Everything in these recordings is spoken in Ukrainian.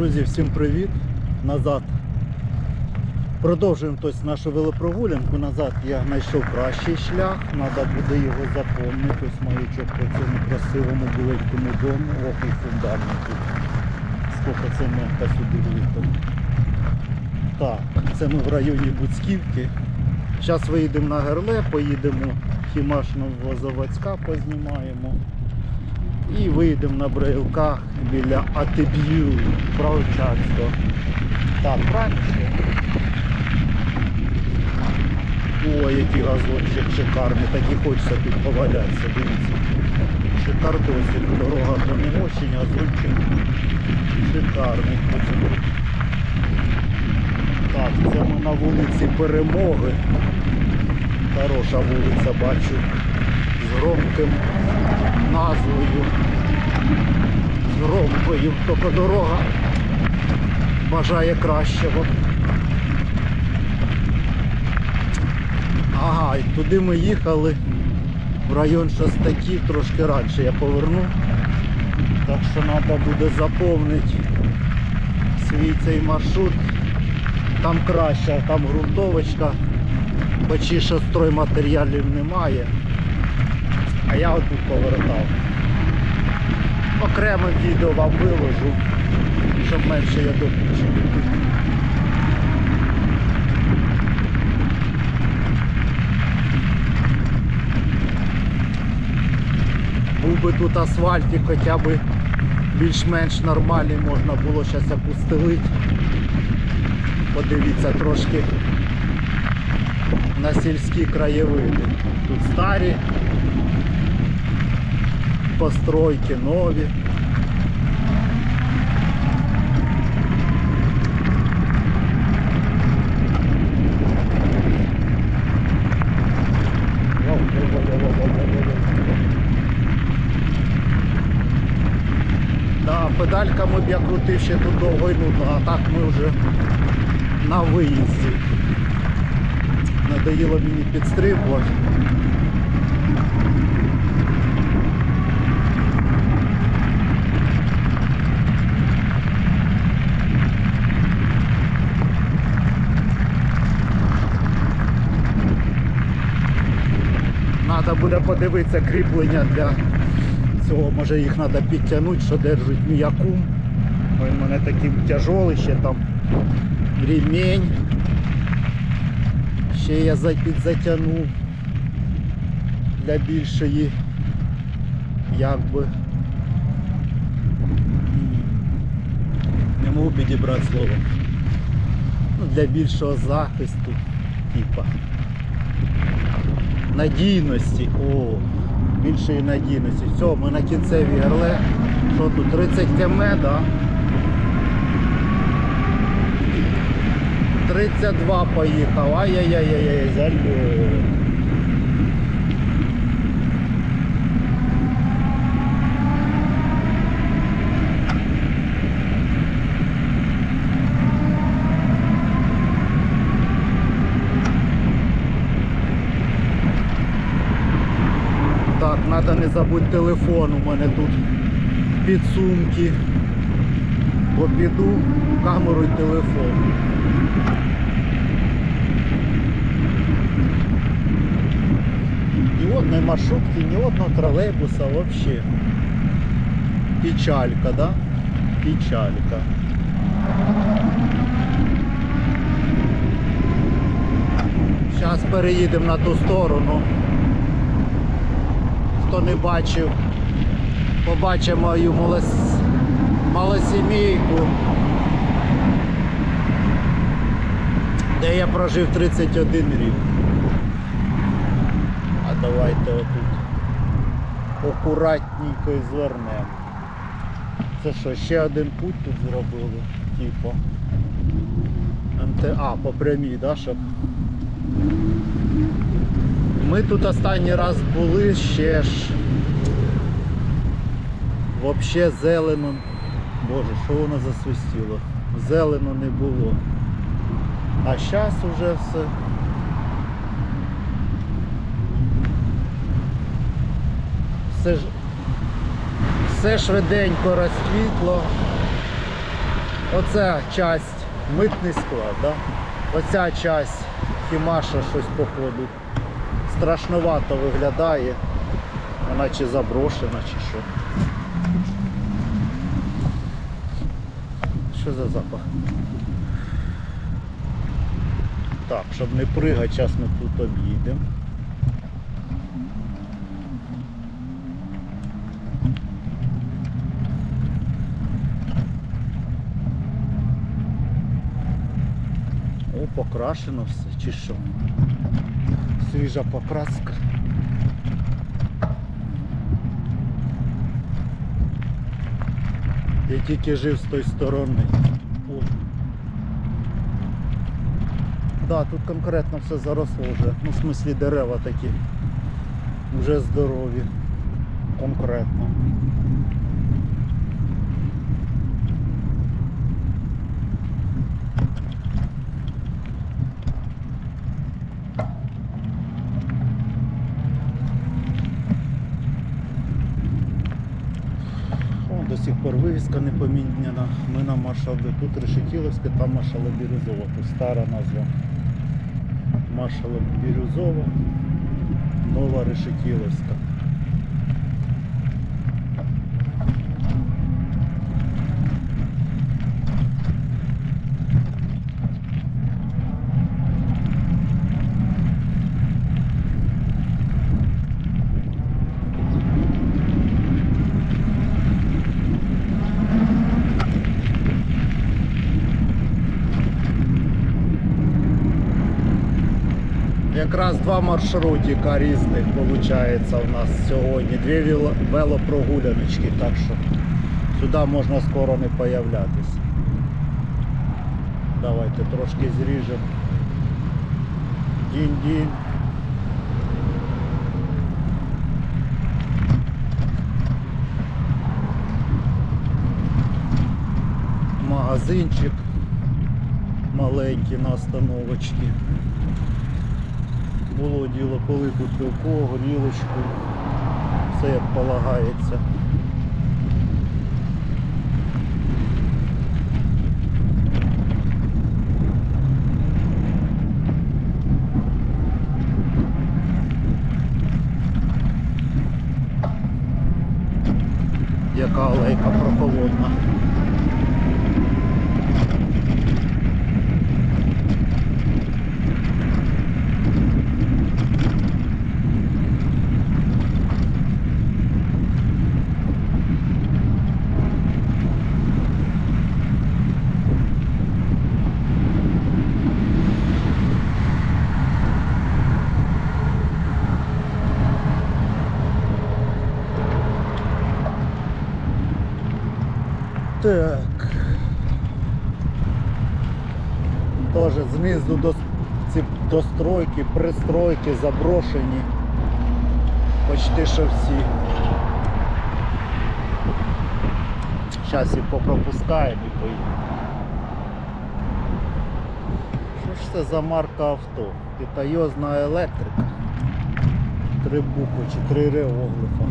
Друзі, всім привіт! Назад. Продовжуємо тобто, нашу велопрогулянку. Назад я знайшов кращий шлях, треба буде його заповнити. Ось маячок по цьому красивому біленькому дому. Ох, і фундамент тут. Скільки це мека сюди влітом. Так, це ми в районі Буцьківки. Зараз виїдемо на Герле, поїдемо хімашного заводська, познімаємо. І вийдемо на брайлках біля Атеб'ю Правчанського. Так, правильно? Ой, який газончик шикарний, так і хочеться тут повалятися, дивіться. Шикардосик, дорога то не очень, газончик шикарний. Так, це ми на вулиці Перемоги. Хороша вулиця, бачу. З громким назвою. З громкою. Тільки дорога бажає кращого. Ага, і туди ми їхали в район Шостаків, трошки раніше я поверну. Так що треба буде заповнити свій цей маршрут. Там краще, там ґрунтовочка, що стройматеріалів немає. А я отут повертав. Окремим відео вам виложу, щоб менше я допущу. Був би тут асфальтик хоча б більш-менш нормальний, можна було зараз опустелити. Подивіться трошки на сільські краєвиди. Тут старі постройки, нові. Да, педальками б я крутив ще тут довго й нудно, а так ми вже на виїзді. Надоїло мені підстрибувати. Треба буде подивитися кріплення для цього, може їх треба підтягнути, що держить м'якум. Ой, в мене такий тяжолий ще там ремень. Ще я за- підзатягнув для більшої якби не можу підібрати слово. Ну, для більшого захисту, типа надійності. О, більшої надійності. Все, ми на кінцевій герле. Що тут? 30 км, да? 32 поїхав. Ай-яй-яй-яй, зальо. Так, треба не забути телефон. У мене тут підсумки. Бо піду камеру і телефон. Ні одної маршрутки, ні одного тролейбуса взагалі. Печалька, да? Печалька. Зараз переїдемо на ту сторону. Хто не бачив, побачив мою малос... малосімейку, де я прожив 31 рік. А давайте отут акуратненько і звернемо. Це що, ще один путь тут зробили, типу. А, по прямій, да, щоб ми тут останній раз були ще ж Вообще зелено. Боже, що воно засвистіло? Зелено не було. А зараз уже все. Все ж все швиденько розквітло. Оця часть митний склад, да? Оця часть хімаша щось походу. Страшновато виглядає. Вона чи заброшена, чи що. Що за запах? Так, щоб не пригати, зараз ми тут об'їдемо. О, покрашено все, чи що? Свіжа покраска. Я тільки жив з тої сторони. О. Да, тут конкретно все заросло вже. Ну, в смислі дерева такі. Вже здорові. Конкретно. Сих пор вивіска не поміняна. Ми на маршал тут Решетіловське, там маршала Бірюзова, тут стара назва. Маршала Бірюзова, нова Решетіловська. Якраз два маршрутика різних виходить у нас сьогодні. Дві велопрогуляночки, так що сюди можна скоро не появлятися. Давайте трошки зріжемо. Дінь-дінь. Магазинчик маленький на остановочці. Було діло пилику пивко, горілочку, все як полагається. Яка алейка прохолодна. Так. Тоже знизу до, ці достройки, пристройки заброшені. Почти що всі. Зараз їх попропускаємо і поїдемо. Що ж це за марка авто? Китайозна електрика. Три букви чи три реоглифа.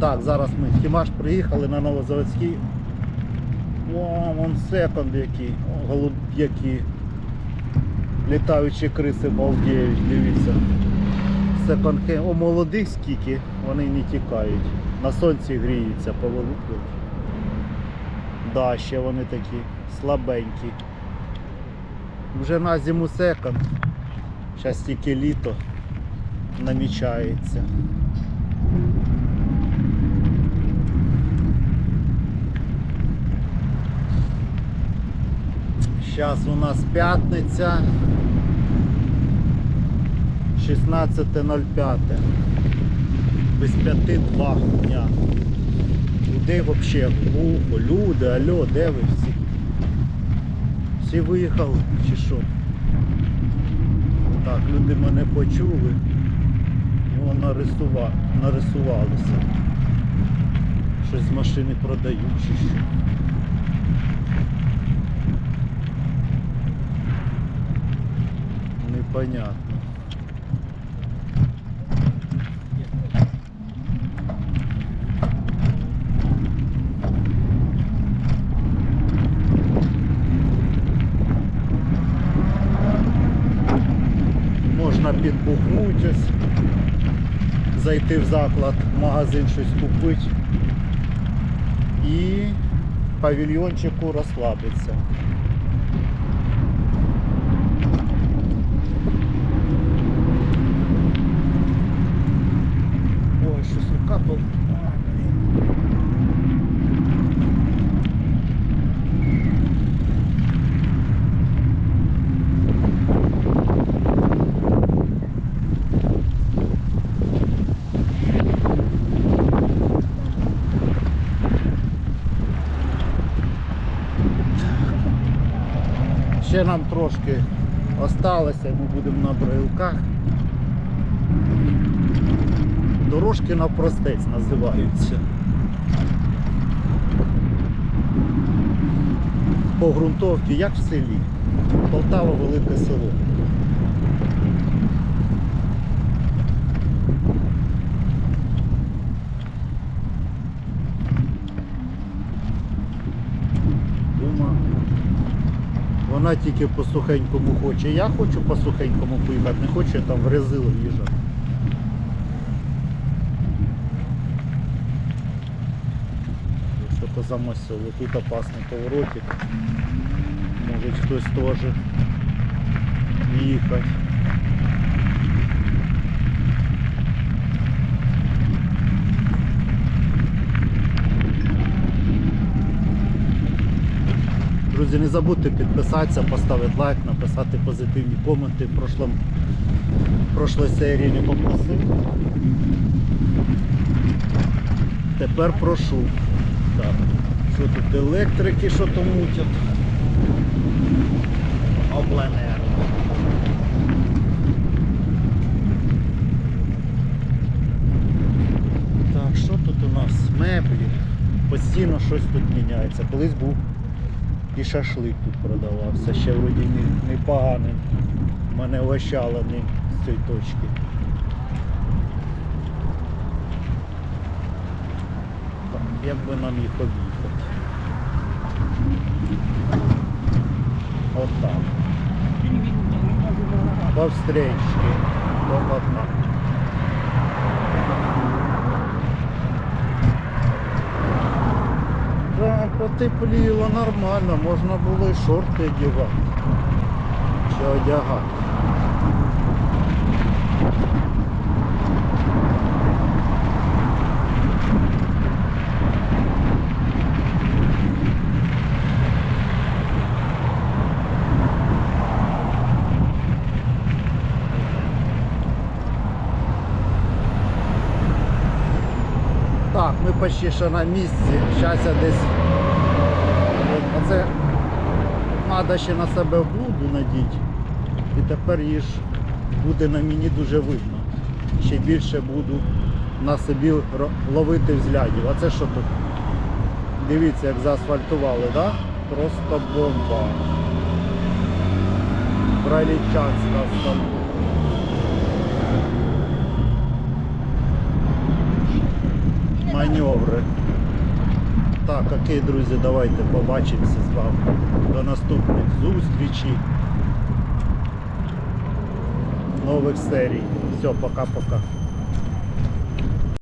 Так, зараз ми в Хімаш приїхали на Новозаводський. О, вон секонд який, О, голуб'яки. Літаючі криси балдіють, дивіться. Секонд хенд. О, молодих скільки, вони не тікають. На сонці гріються, повилуплюють. Да, ще вони такі слабенькі. Вже на зиму секонд. Зараз тільки літо намічається. Зараз у нас п'ятниця 16.05. Без п'яти два дня. Людей взагалі глухо, люди, алло, де ви всі? Всі виїхали чи що? Так, люди мене почули вон нарисува... нарисувалися. Щось з машини продають чи що. понятно. Можна підбухнутись, зайти в заклад, в магазин щось купити і павільйончику розслабитися. Щось. Ще нам трошки осталося, ми будемо на брайлках. Дорожки навпростець називаються. По ґрунтовці, як в селі. Полтава велике село. Вона тільки по сухенькому хоче. Я хочу по сухенькому поїхати, не хочу я там в резило їжджати. Що то замосило. Тут опасний поворотик. Може хтось теж їхати. Друзі, не забудьте підписатися, поставити лайк, написати позитивні коменти. В прошлом, в серії не попросив. Тепер прошу. Так. Що тут електрики, що то мутять? Обленерго. Так, що тут у нас? Меблі. Постійно щось тут міняється. Колись був і шашлик тут продавався. Ще вроді не- непоганий. Мене ващало ним з цієї точки. Так, Як би нам їх об'їхати? Отак. По встречці. До одна. Да, потепліло нормально, можна було і шорти одягати. Чи одягати. Так, ми почти що на місці. Зараз я десь. Оце треба ще на себе блуду надіти. І тепер її ж буде на мені дуже видно. Ще більше буду на собі ловити взглядів. А це що тут? Дивіться, як заасфальтували, так? Да? Просто бомба. Пролічанська станок. Маневри. Так, окей, друзі, давайте побачимося з вами. До наступних зустрічей. Нових серій. Все, пока-пока.